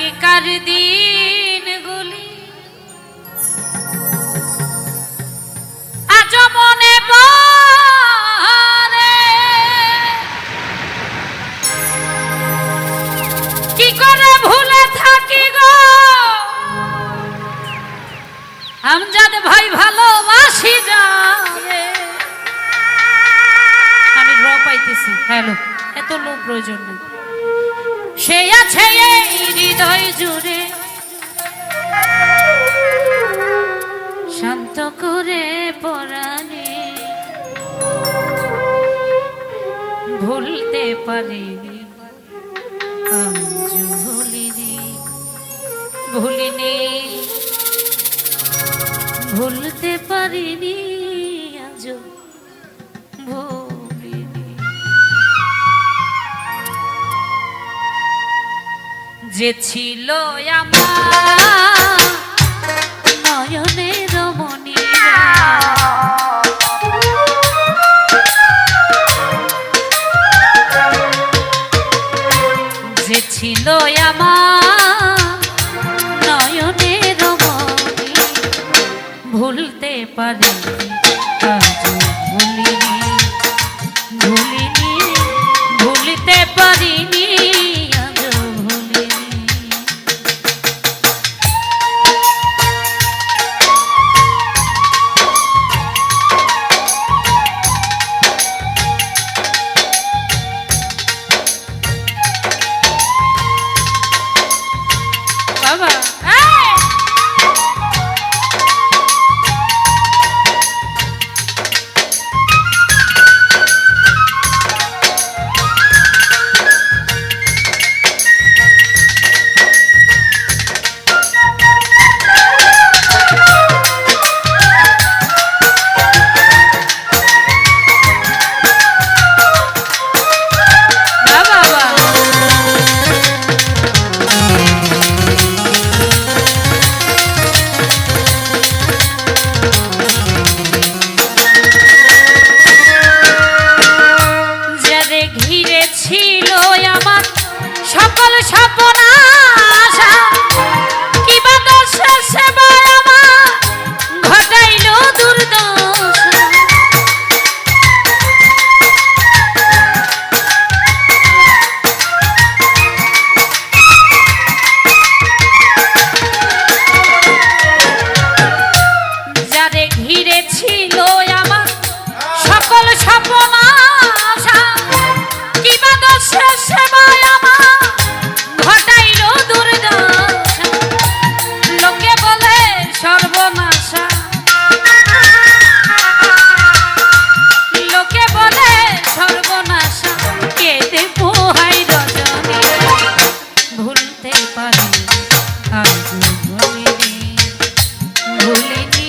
আগেকার দিনগুলি আজ মনে কি করে ভুলে থাকি গো? আমজাদ ভাই ভালোবাসি যাবে আমি ড্র পাইতেছি। হ্যালো, এত লোক প্রয়োজন নেই। সে আছে এই হৃদয় জুড়ে। শান্ত করে পরাণে। ভুলতে পারিনি। ভুলিনি। ভুলিনি। ভুলতে পারিনি আজ ভুলিনি যে ছিল আমার। ভুলতে পারি আজ ভুলিনি ভুলিনি